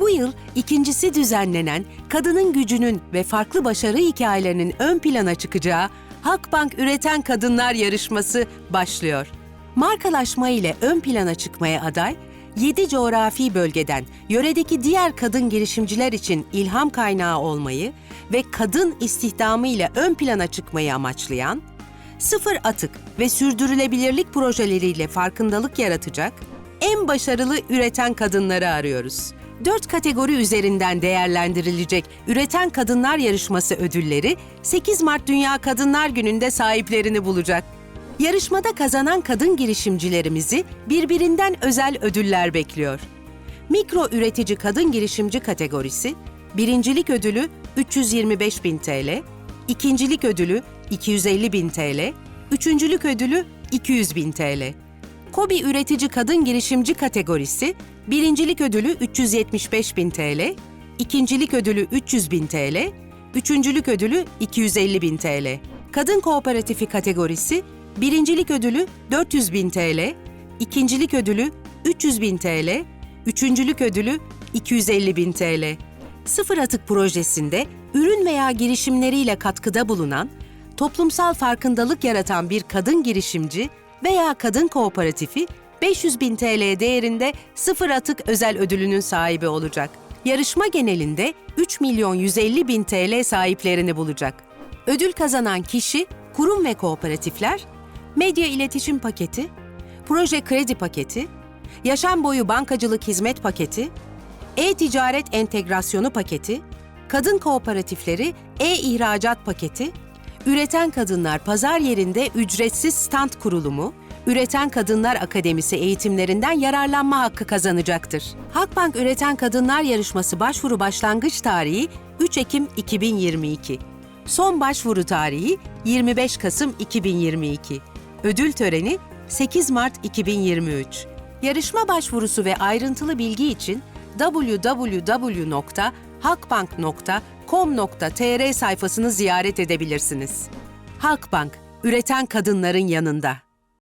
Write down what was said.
Bu yıl ikincisi düzenlenen kadının gücünün ve farklı başarı hikayelerinin ön plana çıkacağı Halkbank Üreten Kadınlar Yarışması başlıyor. Markalaşma ile ön plana çıkmaya aday, 7 coğrafi bölgeden yöredeki diğer kadın girişimciler için ilham kaynağı olmayı ve kadın istihdamı ile ön plana çıkmayı amaçlayan, sıfır atık ve sürdürülebilirlik projeleriyle farkındalık yaratacak, en başarılı üreten kadınları arıyoruz. Dört kategori üzerinden değerlendirilecek Üreten Kadınlar Yarışması ödülleri 8 Mart Dünya Kadınlar Günü'nde sahiplerini bulacak. Yarışmada kazanan kadın girişimcilerimizi birbirinden özel ödüller bekliyor. Mikro üretici kadın girişimci kategorisi, birincilik ödülü 325 bin TL, ikincilik ödülü 250 bin TL, üçüncülük ödülü 200 bin TL. Kobi üretici kadın girişimci kategorisi, birincilik ödülü 375 bin TL, ikincilik ödülü 300 bin TL, üçüncülük ödülü 250 bin TL. Kadın kooperatifi kategorisi, birincilik ödülü 400 bin TL, ikincilik ödülü 300 bin TL, üçüncülük ödülü 250 bin TL. Sıfır Atık projesinde ürün veya girişimleriyle katkıda bulunan, toplumsal farkındalık yaratan bir kadın girişimci veya kadın kooperatifi 500 bin TL değerinde sıfır atık özel ödülünün sahibi olacak. Yarışma genelinde 3 milyon 150 bin TL sahiplerini bulacak. Ödül kazanan kişi, kurum ve kooperatifler, medya iletişim paketi, proje kredi paketi, yaşam boyu bankacılık hizmet paketi, e-ticaret entegrasyonu paketi, kadın kooperatifleri e-ihracat paketi, üreten kadınlar pazar yerinde ücretsiz stand kurulumu, Üreten Kadınlar Akademisi eğitimlerinden yararlanma hakkı kazanacaktır. Halkbank Üreten Kadınlar Yarışması başvuru başlangıç tarihi 3 Ekim 2022. Son başvuru tarihi 25 Kasım 2022. Ödül töreni 8 Mart 2023. Yarışma başvurusu ve ayrıntılı bilgi için www.halkbank.com.tr sayfasını ziyaret edebilirsiniz. Halkbank, üreten kadınların yanında.